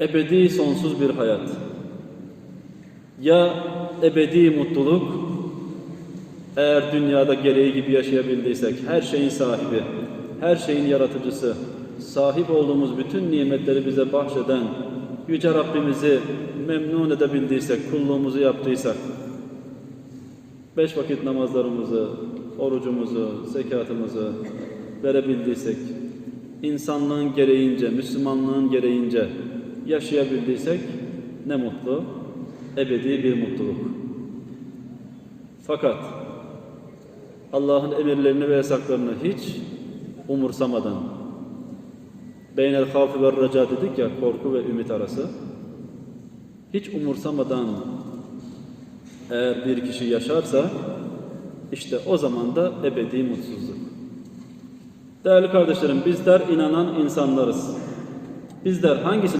ebedi sonsuz bir hayat. Ya ebedi mutluluk, eğer dünyada gereği gibi yaşayabildiysek, her şeyin sahibi, her şeyin yaratıcısı, sahip olduğumuz bütün nimetleri bize bahşeden Yüce Rabbimizi memnun edebildiysek, kulluğumuzu yaptıysak, beş vakit namazlarımızı, orucumuzu, zekatımızı verebildiysek, insanlığın gereğince, Müslümanlığın gereğince yaşayabildiysek ne mutlu, ebedi bir mutluluk. Fakat Allah'ın emirlerini ve yasaklarını hiç umursamadan beynel havfi ve raca dedik ya korku ve ümit arası hiç umursamadan eğer bir kişi yaşarsa işte o zaman da ebedi mutsuzluk. Değerli kardeşlerim bizler inanan insanlarız. Bizler hangisini